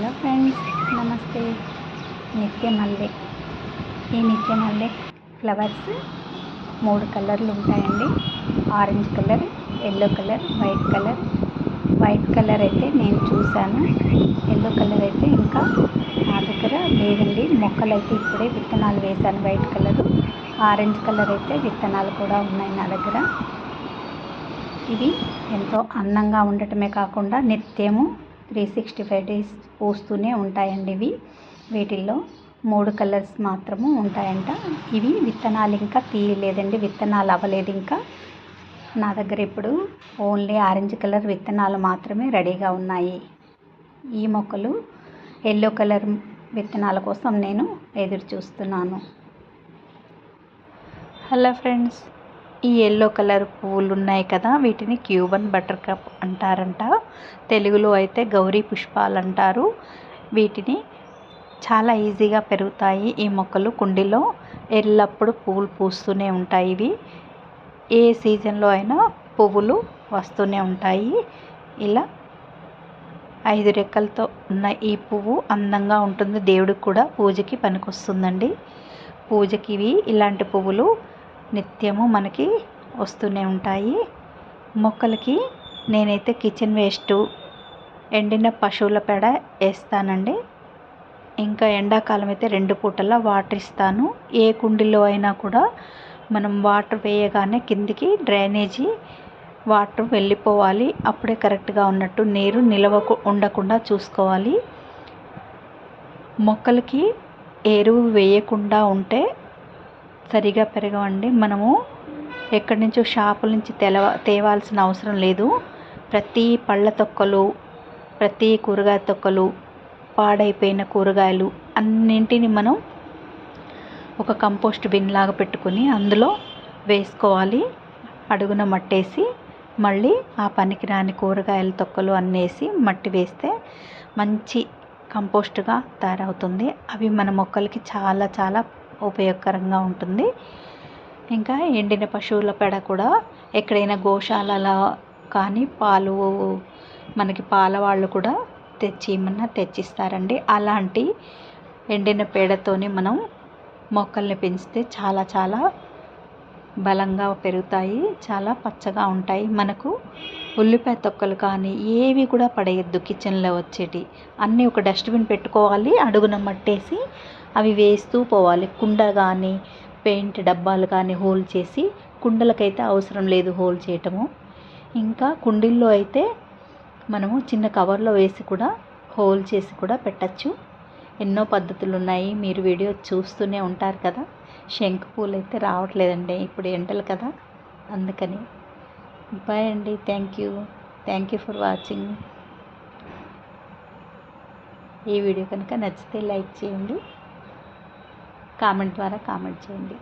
Hello friends నమస్తే. నిత్య మల్లె. ఈ నిత్య మల్లె ఫ్లవర్స్ మూడు కలర్లు ఉంటాయండి. Orange colour yellow colour white colour. White colour అయితే నేను చూశాను. ఎల్లో కలర్ అయితే ఇంకా నా దగ్గర లేదండి. మొక్కలు అయితే ఇప్పుడే విత్తనాలు వేశాను వైట్ కలర్. ఆరెంజ్ కలర్ అయితే విత్తనాలు కూడా ఉన్నాయి నా దగ్గర. ఇవి ఎంతో అందంగా ఉండటమే కాకుండా నిత్యము త్రీ సిక్స్టీ ఫైవ్ డేస్ పూస్తూనే ఉంటాయండి ఇవి. వీటిల్లో మూడు కలర్స్ మాత్రము ఉంటాయంట. ఇవి విత్తనాలు ఇంకా తీయలేదండి విత్తనాలు అవ్వలేదు ఇంకా. నా దగ్గర ఇప్పుడు ఓన్లీ ఆరెంజ్ కలర్ విత్తనాలు మాత్రమే రెడీగా ఉన్నాయి. ఈ మొక్కలు ఎల్లో కలర్ విత్తనాల కోసం నేను ఎదురు చూస్తున్నాను. హలో ఫ్రెండ్స్ ఈ ఎల్లో కలర్ పువ్వులు ఉన్నాయి కదా వీటిని క్యూబన్ బటర్ కప్ అంటారంట. తెలుగులో అయితే గౌరీ పుష్పాలు అంటారు. వీటిని చాలా ఈజీగా పెరుగుతాయి ఈ మొక్కలు కుండీలో. ఎల్లప్పుడూ పువ్వులు పూస్తూనే ఉంటాయి ఇవి. ఏ సీజన్లో అయినా పువ్వులు వస్తూనే ఉంటాయి. ఇలా ఐదు రెక్కలతో ఉన్న ఈ పువ్వు అందంగా ఉంటుంది. దేవుడికి కూడా పూజకి పనికొస్తుందండి. పూజకి ఇవి ఇలాంటి పువ్వులు నిత్యము మనకి వస్తూనే ఉంటాయి. మొక్కలకి నేనైతే కిచెన్ వేస్ట్ ఎండిన పశువుల పేడ వేస్తానండి. ఇంకా ఎండాకాలం అయితే రెండు పూటలా వాటర్ ఇస్తాను. ఏ కుండీలో అయినా కూడా మనం వాటర్ వేయగానే కిందికి డ్రైనేజీ వాటర్ వెళ్ళిపోవాలి. అప్పుడే కరెక్ట్గా ఉన్నట్టు నీరు నిలవకు ఉండకుండా చూసుకోవాలి. మొక్కలకి ఎరువు వేయకుండా ఉంటే సరిగా పెరగవండి. మనము ఎక్కడి నుంచో షాపుల నుంచి తెలవ తేవాల్సిన అవసరం లేదు. ప్రతి పళ్ళ తొక్కలు ప్రతి కూరగాయ తొక్కలు పాడైపోయిన కూరగాయలు అన్నింటిని మనం ఒక కంపోస్ట్ బిన్ లాగా పెట్టుకొని అందులో వేసుకోవాలి. అడుగున మట్టేసి మళ్ళీ ఆ పనికిరాని కూరగాయల తొక్కలు అన్నేసి మట్టి వేస్తే మంచి కంపోస్ట్గా తయారవుతుంది. అవి మన మొక్కలకి చాలా చాలా ఉపయోగకరంగా ఉంటుంది. ఇంకా ఎండిన పశువుల పేడ కూడా ఎక్కడైనా గోశాలలో కానీ పాలు మనకి పాల వాళ్ళు కూడా తెచ్చి ఏమన్నా తెచ్చిస్తారండి. అలాంటి ఎండిన పేడతోనే మనం మొక్కల్ని పెంచితే చాలా చాలా బలంగా పెరుగుతాయి. చాలా పచ్చగా ఉంటాయి. మనకు ఉల్లిపాయ తొక్కలు కానీ ఏవి కూడా పడేయద్దు. కిచెన్లో వచ్చేటి అన్నీ ఒక డస్ట్బిన్ పెట్టుకోవాలి అడుగున మట్టేసి అవి వేస్తూ పోవాలి. కుండ కానీ పెయింట్ డబ్బాలు కానీ హోల్ చేసి కుండలకైతే అవసరం లేదు హోల్ చేయటము. ఇంకా కుండీల్లో అయితే మనము చిన్న కవర్లో వేసి కూడా హోల్ చేసి కూడా పెట్టచ్చు. ఎన్నో పద్ధతులు ఉన్నాయి. మీరు వీడియో చూస్తూనే ఉంటారు కదా. శంకు పూలు అయితే రావట్లేదండి. ఇప్పుడు ఎండలు కదా. అందుకని. బాయ్ అండి. Thank you thank you for watching ఈ వీడియో కనుక నచ్చితే లైక్ చేయండి. కామెంట్ ద్వారా కామెంట్ చేయండి.